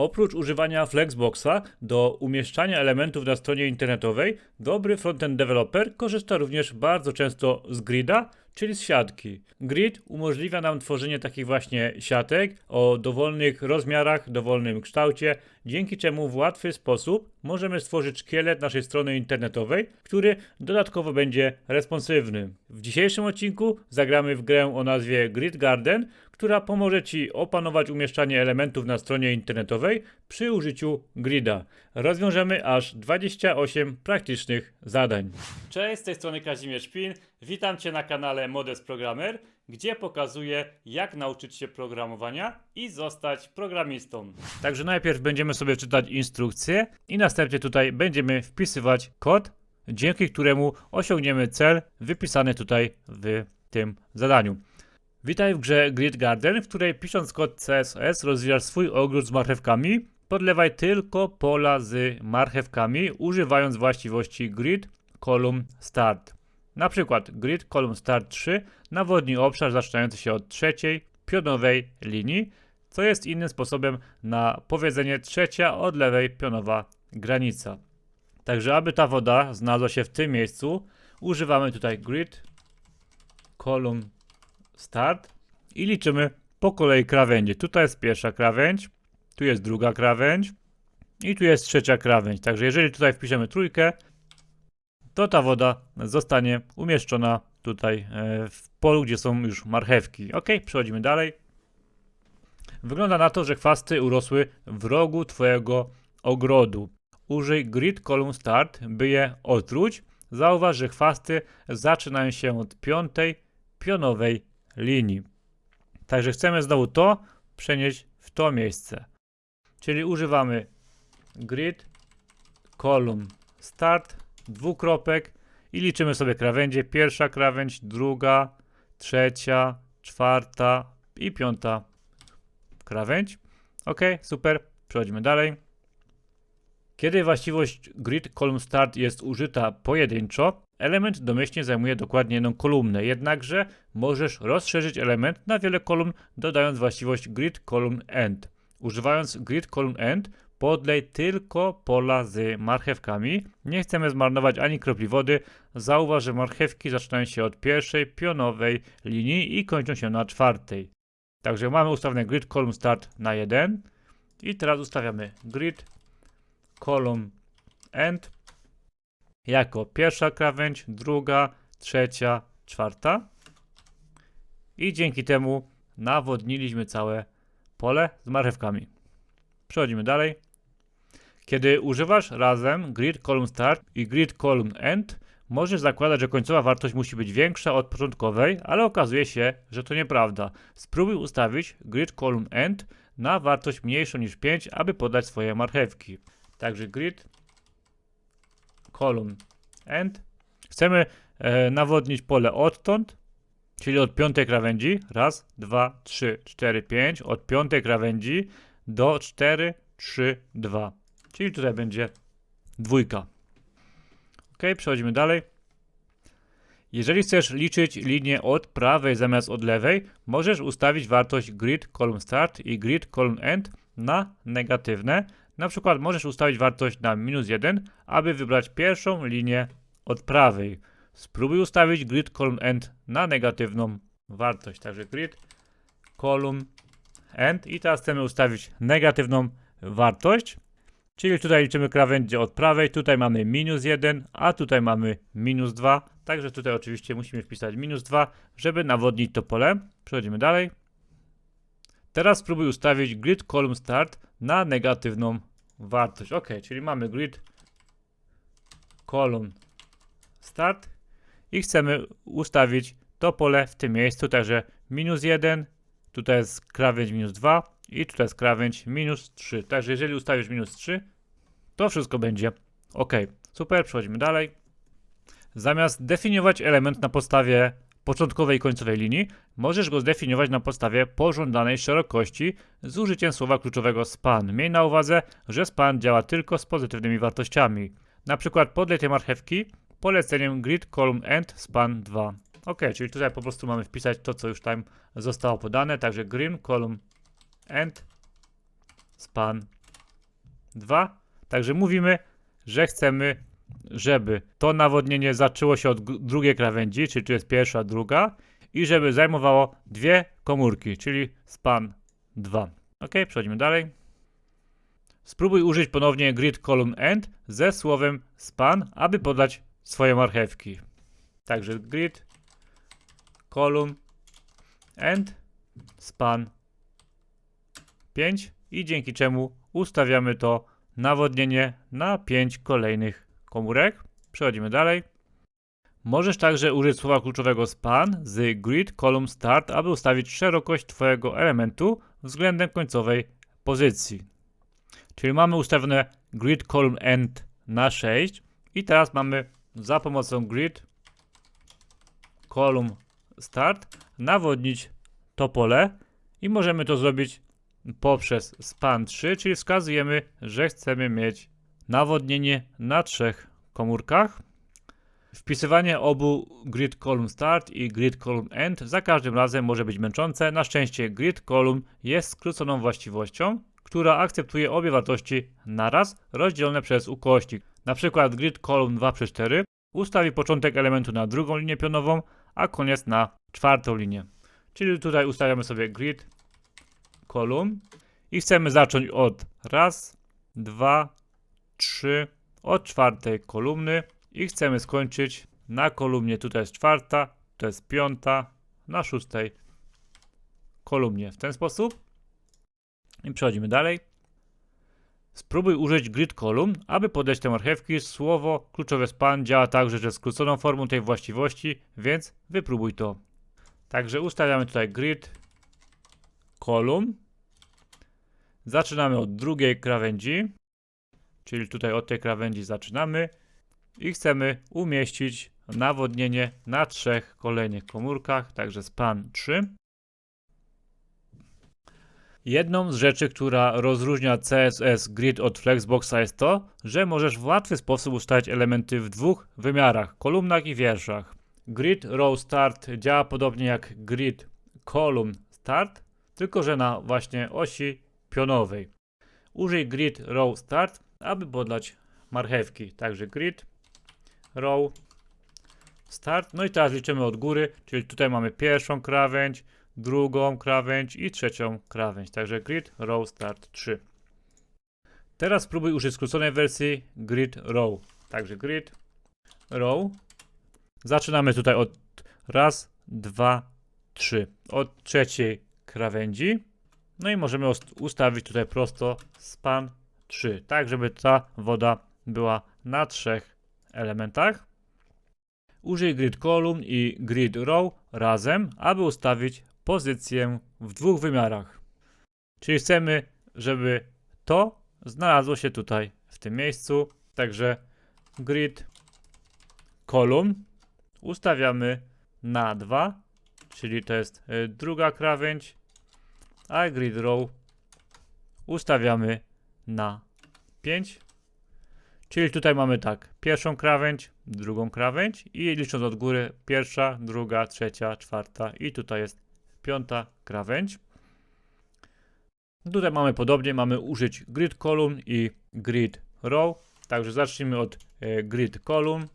Oprócz używania Flexboxa do umieszczania elementów na stronie internetowej, dobry frontend developer korzysta również bardzo często z grida, czyli z siatki. Grid umożliwia nam tworzenie takich właśnie siatek o dowolnych rozmiarach, dowolnym kształcie, dzięki czemu w łatwy sposób możemy stworzyć szkielet naszej strony internetowej, który dodatkowo będzie responsywny. W dzisiejszym odcinku zagramy w grę o nazwie Grid Garden, która pomoże Ci opanować umieszczanie elementów na stronie internetowej przy użyciu grida. Rozwiążemy aż 28 praktycznych zadań. Cześć, z tej strony Kazimierz Szpin. Witam Cię na kanale Modest Programmer, gdzie pokazuję jak nauczyć się programowania i zostać programistą. Także najpierw będziemy sobie czytać instrukcję i następnie tutaj będziemy wpisywać kod, dzięki któremu osiągniemy cel wypisany tutaj w tym zadaniu. Witaj w grze Grid Garden, w której pisząc kod CSS rozwijasz swój ogród z marchewkami. Podlewaj tylko pola z marchewkami, używając właściwości Grid Column Start. Na przykład Grid Column Start 3 nawodni obszar zaczynający się od trzeciej pionowej linii, co jest innym sposobem na powiedzenie trzecia od lewej pionowa granica. Także aby ta woda znalazła się w tym miejscu, używamy tutaj Grid Column start i liczymy po kolei krawędzie. Tutaj jest pierwsza krawędź, tu jest druga krawędź i tu jest trzecia krawędź. Także jeżeli tutaj wpiszemy trójkę, to ta woda zostanie umieszczona tutaj e, w polu, gdzie są już marchewki. Ok, przechodzimy dalej. Wygląda na to, że chwasty urosły w rogu Twojego ogrodu. Użyj Grid Column Start, by je otruć. Zauważ, że chwasty zaczynają się od piątej pionowej linii. Także chcemy znowu to przenieść w to miejsce. Czyli używamy grid, column, start, dwukropek i liczymy sobie krawędzie. Pierwsza krawędź, druga, trzecia, czwarta i piąta krawędź. Ok, super. Przechodzimy dalej. Kiedy właściwość grid column start jest użyta pojedynczo, element domyślnie zajmuje dokładnie jedną kolumnę, jednakże możesz rozszerzyć element na wiele kolumn, dodając właściwość grid column end. Używając grid column end, podlej tylko pola z marchewkami. Nie chcemy zmarnować ani kropli wody. Zauważ, że marchewki zaczynają się od pierwszej pionowej linii i kończą się na czwartej. Także mamy ustawiony grid column start na 1 i teraz ustawiamy grid column end jako pierwsza krawędź, druga, trzecia, czwarta. I dzięki temu nawodniliśmy całe pole z marchewkami. Przechodzimy dalej. Kiedy używasz razem grid column start i grid column end, możesz zakładać, że końcowa wartość musi być większa od początkowej, ale okazuje się, że to nieprawda. Spróbuj ustawić grid column end na wartość mniejszą niż 5, aby podać swoje marchewki. Także grid, column, end. Chcemy e, nawodnić pole odtąd, czyli od piątej krawędzi. Raz, dwa, trzy, cztery, pięć. Od piątej krawędzi do 4, 3, 2. Czyli tutaj będzie dwójka. Ok, przechodzimy dalej. Jeżeli chcesz liczyć linię od prawej zamiast od lewej, możesz ustawić wartość grid column start i grid column end na negatywne. Na przykład możesz ustawić wartość na minus 1, aby wybrać pierwszą linię od prawej. Spróbuj ustawić grid column end na negatywną wartość. Także grid column end i teraz chcemy ustawić negatywną wartość. Czyli tutaj liczymy krawędzie od prawej, tutaj mamy minus 1, a tutaj mamy minus 2. Także tutaj oczywiście musimy wpisać minus 2, żeby nawodnić to pole. Przechodzimy dalej. Teraz spróbuj ustawić grid column start na negatywną wartość. Ok, czyli mamy grid column start i chcemy ustawić to pole w tym miejscu, także minus 1, tutaj jest krawędź minus 2 i tutaj jest krawędź minus 3. Także jeżeli ustawisz minus 3, to wszystko będzie ok. Super, przechodzimy dalej. Zamiast definiować element na podstawie początkowej i końcowej linii, możesz go zdefiniować na podstawie pożądanej szerokości z użyciem słowa kluczowego span. Miej na uwadze, że span działa tylko z pozytywnymi wartościami. Na przykład podlej marchewki poleceniem grid column end span 2. Ok, czyli tutaj po prostu mamy wpisać to, co już tam zostało podane, także green column end span 2. Także mówimy, że chcemy, żeby to nawodnienie zaczęło się od drugiej krawędzi, czyli tu jest pierwsza, druga i żeby zajmowało dwie komórki, czyli span 2. Ok, przechodzimy dalej. Spróbuj użyć ponownie grid column end ze słowem span, aby podać swoje marchewki. Także grid column end span 5 i dzięki czemu ustawiamy to nawodnienie na 5 kolejnych komórek. Przechodzimy dalej. Możesz także użyć słowa kluczowego span z grid column start, aby ustawić szerokość Twojego elementu względem końcowej pozycji. Czyli mamy ustawione grid column end na 6 i teraz mamy za pomocą grid column start nawodnić to pole i możemy to zrobić poprzez span 3, czyli wskazujemy, że chcemy mieć nawodnienie na trzech komórkach. Wpisywanie obu grid column start i grid column end za każdym razem może być męczące. Na szczęście grid column jest skróconą właściwością, która akceptuje obie wartości naraz rozdzielone przez ukośnik. Na przykład grid column 2 przez 4 ustawi początek elementu na drugą linię pionową, a koniec na czwartą linię. Czyli tutaj ustawiamy sobie grid kolumn i chcemy zacząć od raz, dwa, trzy, od czwartej kolumny i chcemy skończyć na kolumnie, tutaj jest czwarta, to jest piąta, na szóstej kolumnie. W ten sposób. I przechodzimy dalej. Spróbuj użyć grid column, aby podać te marchewki. Słowo kluczowe span działa także ze skróconą formą tej właściwości, więc wypróbuj to. Także ustawiamy tutaj grid kolumn. Zaczynamy od drugiej krawędzi, czyli tutaj od tej krawędzi zaczynamy i chcemy umieścić nawodnienie na trzech kolejnych komórkach, także span 3. Jedną z rzeczy, która rozróżnia CSS Grid od Flexboxa jest to, że możesz w łatwy sposób ustawić elementy w dwóch wymiarach, kolumnach i wierszach. Grid Row Start działa podobnie jak Grid Column Start, tylko że na właśnie osi pionowej. Użyj Grid Row Start, aby podać marchewki. Także Grid Row Start. No i teraz liczymy od góry, czyli tutaj mamy pierwszą krawędź, drugą krawędź i trzecią krawędź. Także Grid Row Start 3. Teraz spróbuj użyć skróconej wersji Grid Row. Także Grid Row. Zaczynamy tutaj od raz, dwa, trzy. Od trzeciej krawędzi. No i możemy ust- ustawić tutaj prosto span 3, tak żeby ta woda była na trzech elementach. Użyj grid column i grid row razem, aby ustawić pozycję w dwóch wymiarach. Czyli chcemy, żeby to znalazło się tutaj w tym miejscu. Także grid column ustawiamy na 2, czyli to jest y, druga krawędź, a grid row ustawiamy na 5. Czyli tutaj mamy tak, pierwszą krawędź, drugą krawędź i licząc od góry pierwsza, druga, trzecia, czwarta i tutaj jest piąta krawędź. Tutaj mamy podobnie, mamy użyć grid column i grid row. Także zacznijmy od e, grid column.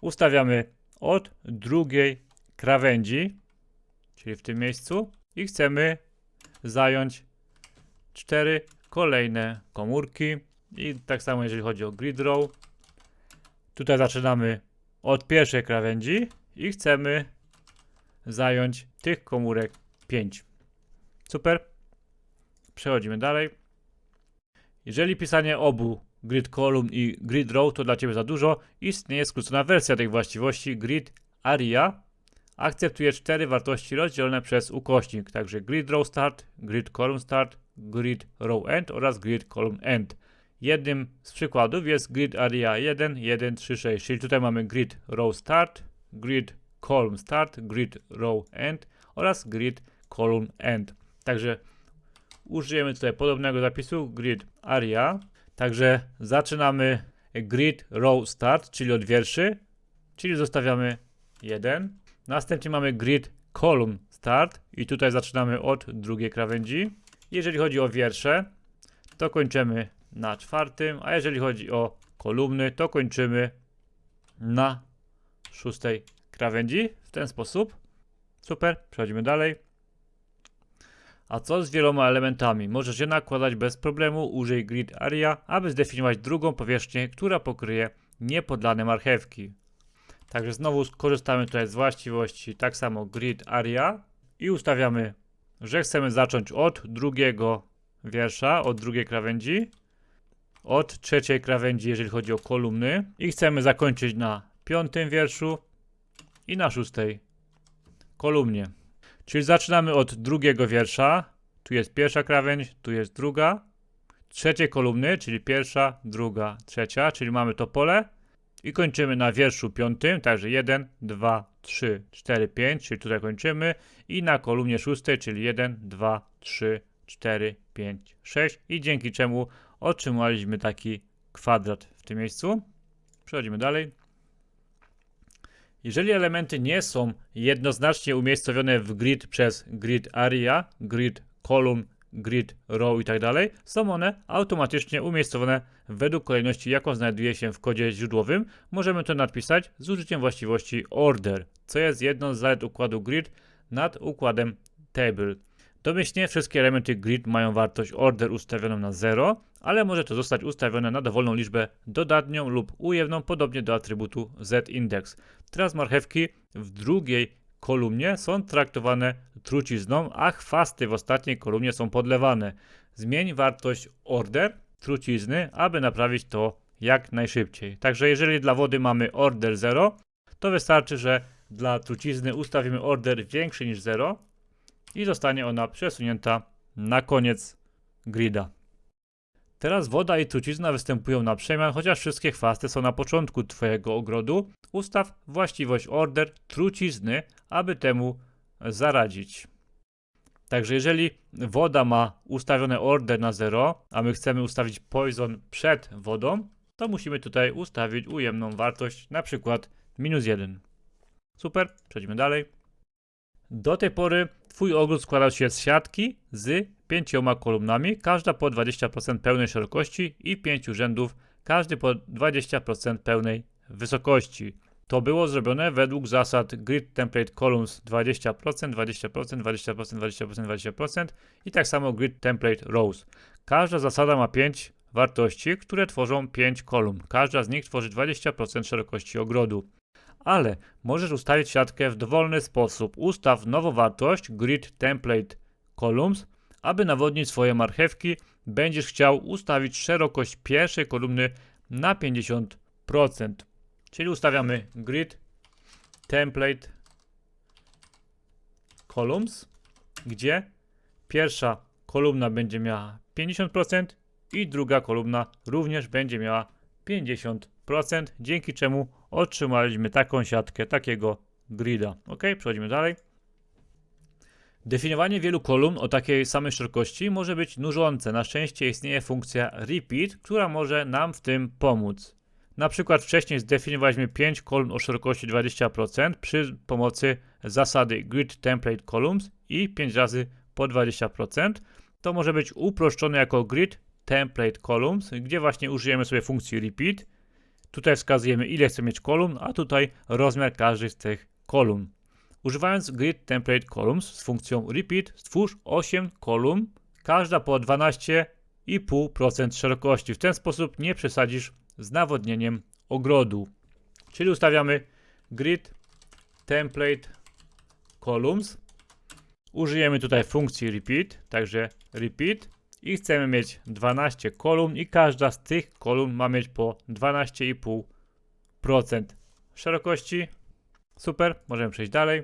Ustawiamy od drugiej krawędzi, czyli w tym miejscu i chcemy zająć cztery kolejne komórki i tak samo jeżeli chodzi o grid row. Tutaj zaczynamy od pierwszej krawędzi i chcemy zająć tych komórek 5. Super. Przechodzimy dalej. Jeżeli pisanie obu grid column i grid row to dla Ciebie za dużo, istnieje skrócona wersja tej właściwości grid aria. Akceptuje cztery wartości rozdzielone przez ukośnik, także grid row start, grid column start, grid row end oraz grid column end. Jednym z przykładów jest grid area 1, 1, 3, 6, czyli tutaj mamy grid row start, grid column start, grid row end oraz grid column end. Także użyjemy tutaj podobnego zapisu grid area. Także zaczynamy grid row start, czyli od wierszy, czyli zostawiamy 1. Następnie mamy grid column start i tutaj zaczynamy od drugiej krawędzi. Jeżeli chodzi o wiersze, to kończymy na czwartym, a jeżeli chodzi o kolumny, to kończymy na szóstej krawędzi w ten sposób. Super, przechodzimy dalej. A co z wieloma elementami? Możesz je nakładać bez problemu, użyj grid area, aby zdefiniować drugą powierzchnię, która pokryje niepodlane marchewki. Także znowu skorzystamy tutaj z właściwości tak samo grid area i ustawiamy, że chcemy zacząć od drugiego wiersza, od drugiej krawędzi, od trzeciej krawędzi, jeżeli chodzi o kolumny i chcemy zakończyć na piątym wierszu i na szóstej kolumnie. Czyli zaczynamy od drugiego wiersza. Tu jest pierwsza krawędź, tu jest druga. Trzeciej kolumny, czyli pierwsza, druga, trzecia, czyli mamy to pole. I kończymy na wierszu piątym, także 1, 2, 3, 4, 5, czyli tutaj kończymy. I na kolumnie szóstej, czyli 1, 2, 3, 4, 5, 6. I dzięki czemu otrzymaliśmy taki kwadrat w tym miejscu. Przechodzimy dalej. Jeżeli elementy nie są jednoznacznie umiejscowione w grid przez grid area, grid column, grid row i tak dalej, są one automatycznie umiejscowione według kolejności, jaką znajduje się w kodzie źródłowym. Możemy to napisać z użyciem właściwości order, co jest jedną z zalet układu grid nad układem table. Domyślnie wszystkie elementy grid mają wartość order ustawioną na 0, ale może to zostać ustawione na dowolną liczbę dodatnią lub ujemną, podobnie do atrybutu zIndex. Teraz marchewki w drugiej kolumnie są traktowane trucizną, a chwasty w ostatniej kolumnie są podlewane. Zmień wartość order trucizny, aby naprawić to jak najszybciej. Także jeżeli dla wody mamy order 0, to wystarczy, że dla trucizny ustawimy order większy niż 0 i zostanie ona przesunięta na koniec grida. Teraz woda i trucizna występują na przemian, chociaż wszystkie chwasty są na początku Twojego ogrodu. Ustaw właściwość order trucizny, aby temu zaradzić. Także jeżeli woda ma ustawione order na 0, a my chcemy ustawić poison przed wodą, to musimy tutaj ustawić ujemną wartość, na przykład minus 1. Super, przejdźmy dalej. Do tej pory Twój ogród składał się z siatki z pięcioma kolumnami, każda po 20% pełnej szerokości i pięciu rzędów, każdy po 20% pełnej wysokości. To było zrobione według zasad Grid Template Columns 20%, 20%, 20%, 20%, 20% i tak samo Grid Template Rows. Każda zasada ma 5 wartości, które tworzą 5 kolumn. Każda z nich tworzy 20% szerokości ogrodu ale możesz ustawić siatkę w dowolny sposób. Ustaw nową wartość grid template columns, aby nawodnić swoje marchewki. Będziesz chciał ustawić szerokość pierwszej kolumny na 50%. Czyli ustawiamy grid template columns, gdzie pierwsza kolumna będzie miała 50% i druga kolumna również będzie miała 50%, dzięki czemu otrzymaliśmy taką siatkę, takiego grida. Ok, przechodzimy dalej. Definiowanie wielu kolumn o takiej samej szerokości może być nużące. Na szczęście istnieje funkcja repeat, która może nam w tym pomóc. Na przykład wcześniej zdefiniowaliśmy 5 kolumn o szerokości 20% przy pomocy zasady grid template columns i 5 razy po 20%. To może być uproszczone jako grid template columns, gdzie właśnie użyjemy sobie funkcji repeat Tutaj wskazujemy ile chcemy mieć kolumn, a tutaj rozmiar każdej z tych kolumn. Używając grid template columns z funkcją repeat stwórz 8 kolumn, każda po 12,5% szerokości. W ten sposób nie przesadzisz z nawodnieniem ogrodu. Czyli ustawiamy grid template columns. Użyjemy tutaj funkcji repeat, także repeat i chcemy mieć 12 kolumn i każda z tych kolumn ma mieć po 12,5% szerokości. Super, możemy przejść dalej.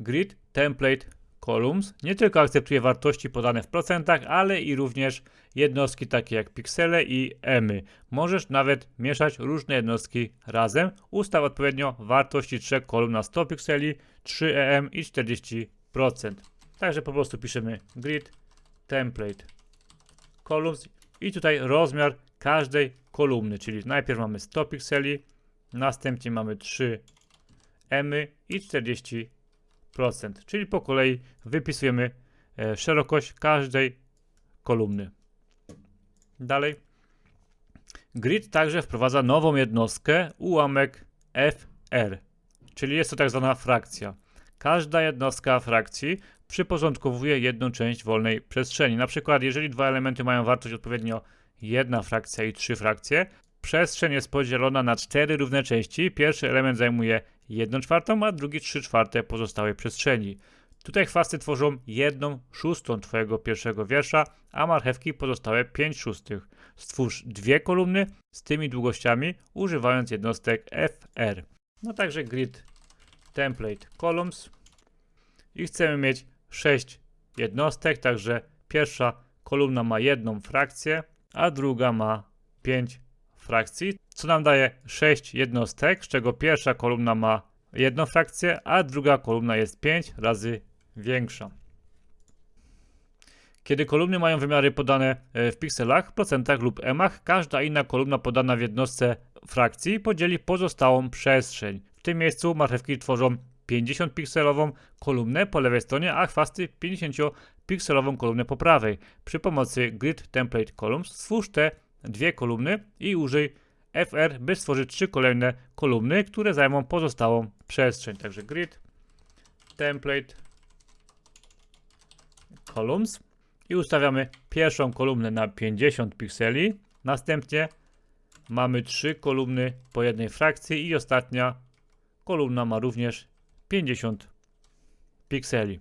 Grid Template Columns nie tylko akceptuje wartości podane w procentach, ale i również jednostki takie jak piksele i emy. Możesz nawet mieszać różne jednostki razem. Ustaw odpowiednio wartości trzech kolumn na 100 pikseli, 3 em i 40%. Także po prostu piszemy grid template columns i tutaj rozmiar każdej kolumny, czyli najpierw mamy 100 pikseli, następnie mamy 3 emy i 40%, czyli po kolei wypisujemy e, szerokość każdej kolumny. Dalej. Grid także wprowadza nową jednostkę, ułamek FR, czyli jest to tak zwana frakcja. Każda jednostka frakcji przyporządkowuje jedną część wolnej przestrzeni. Na przykład, jeżeli dwa elementy mają wartość odpowiednio jedna frakcja i trzy frakcje, przestrzeń jest podzielona na cztery równe części. Pierwszy element zajmuje 1 czwartą, a drugi 3 czwarte pozostałej przestrzeni. Tutaj chwasty tworzą 1 szóstą twojego pierwszego wiersza, a marchewki pozostałe 5 szóstych. Stwórz dwie kolumny z tymi długościami, używając jednostek FR. No także grid template columns i chcemy mieć 6 jednostek, także pierwsza kolumna ma jedną frakcję, a druga ma 5 frakcji, co nam daje 6 jednostek, z czego pierwsza kolumna ma jedną frakcję, a druga kolumna jest 5 razy większa. Kiedy kolumny mają wymiary podane e, w pikselach, procentach lub emach, każda inna kolumna podana w jednostce frakcji podzieli pozostałą przestrzeń. W tym miejscu marchewki tworzą 50 pikselową kolumnę po lewej stronie, a chwasty 50 pikselową kolumnę po prawej. Przy pomocy Grid Template Columns stwórz te dwie kolumny i użyj FR, by stworzyć trzy kolejne kolumny, które zajmą pozostałą przestrzeń. Także Grid Template Columns i ustawiamy pierwszą kolumnę na 50 pikseli. Następnie mamy trzy kolumny po jednej frakcji i ostatnia kolumna ma również 50 pikseli.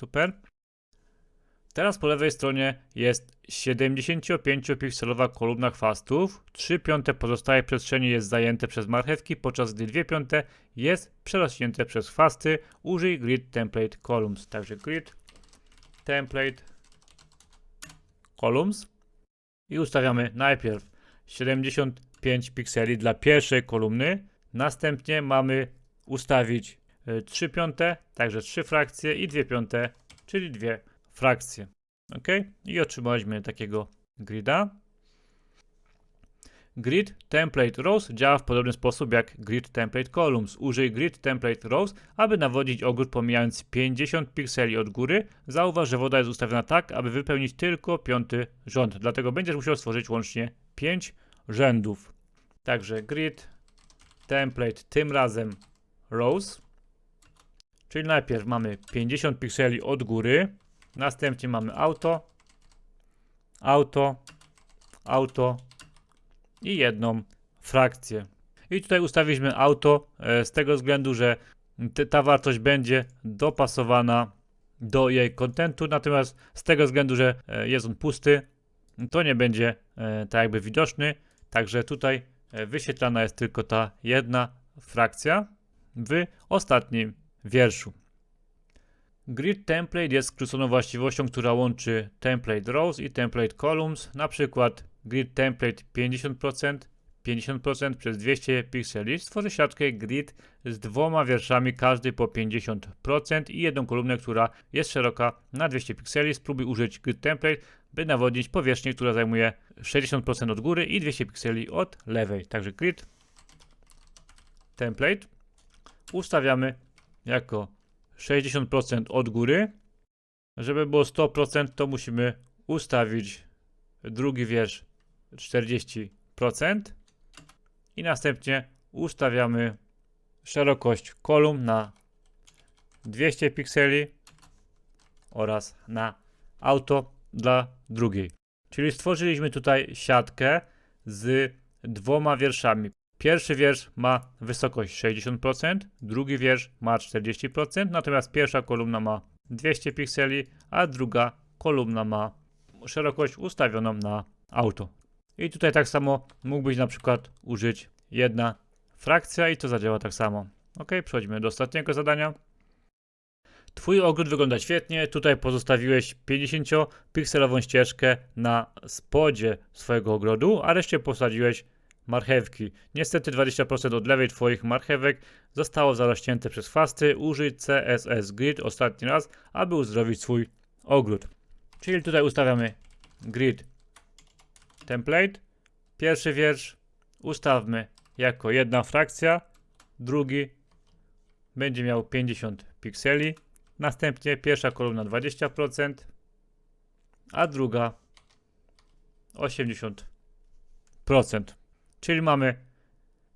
Super. Teraz po lewej stronie jest 75-pikselowa kolumna chwastów. 3 piąte pozostałej przestrzeni jest zajęte przez marchewki, podczas gdy 2 piąte jest przerośnięte przez chwasty. Użyj Grid Template Columns. Także Grid Template Columns i ustawiamy najpierw 75 pikseli dla pierwszej kolumny. Następnie mamy ustawić 3 piąte, także 3 frakcje i 2 piąte, czyli 2 frakcje. OK? I otrzymaliśmy takiego grida. Grid Template Rows działa w podobny sposób jak Grid Template Columns. Użyj Grid Template Rows, aby nawodzić ogród pomijając 50 pikseli od góry. Zauważ, że woda jest ustawiona tak, aby wypełnić tylko piąty rząd. Dlatego będziesz musiał stworzyć łącznie 5 rzędów. Także Grid Template tym razem Rows. Czyli najpierw mamy 50 pikseli od góry, następnie mamy auto, auto, auto. I jedną frakcję. I tutaj ustawiliśmy auto e, z tego względu, że ta wartość będzie dopasowana do jej kontentu, natomiast z tego względu, że e, jest on pusty, to nie będzie e, tak jakby widoczny, także tutaj wyświetlana jest tylko ta jedna frakcja w ostatnim wierszu. Grid template jest skróconą właściwością, która łączy template rows i template columns, na przykład grid template 50%, 50% przez 200 pikseli stworzy siatkę grid z dwoma wierszami, każdy po 50% i jedną kolumnę, która jest szeroka na 200 pikseli. Spróbuj użyć grid template, by nawodzić powierzchnię, która zajmuje 60% od góry i 200 pikseli od lewej. Także grid template ustawiamy jako 60% od góry. Żeby było 100%, to musimy ustawić drugi wiersz 40% i następnie ustawiamy szerokość kolumn na 200 pikseli oraz na auto dla drugiej. Czyli stworzyliśmy tutaj siatkę z dwoma wierszami. Pierwszy wiersz ma wysokość 60%, drugi wiersz ma 40%, natomiast pierwsza kolumna ma 200 pikseli, a druga kolumna ma szerokość ustawioną na auto. I tutaj tak samo mógłbyś na przykład użyć jedna frakcja i to zadziała tak samo. Ok, przechodzimy do ostatniego zadania. Twój ogród wygląda świetnie. Tutaj pozostawiłeś 50-pikselową ścieżkę na spodzie swojego ogrodu, a reszcie posadziłeś marchewki. Niestety 20% od lewej Twoich marchewek zostało zarośnięte przez chwasty. Użyj CSS Grid ostatni raz, aby uzdrowić swój ogród. Czyli tutaj ustawiamy Grid Template. Pierwszy wiersz ustawmy jako jedna frakcja. Drugi będzie miał 50 pikseli. Następnie pierwsza kolumna 20%, a druga 80%. Czyli mamy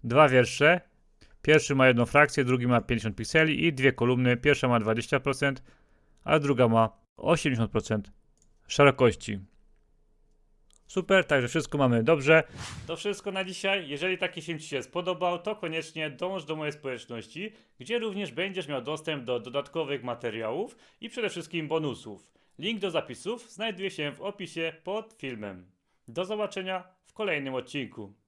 dwa wiersze. Pierwszy ma jedną frakcję, drugi ma 50 pikseli i dwie kolumny. Pierwsza ma 20%, a druga ma 80% szerokości. Super, także wszystko mamy dobrze. To wszystko na dzisiaj. Jeżeli taki film Ci się spodobał, to koniecznie dąż do mojej społeczności, gdzie również będziesz miał dostęp do dodatkowych materiałów i przede wszystkim bonusów. Link do zapisów znajduje się w opisie pod filmem. Do zobaczenia w kolejnym odcinku.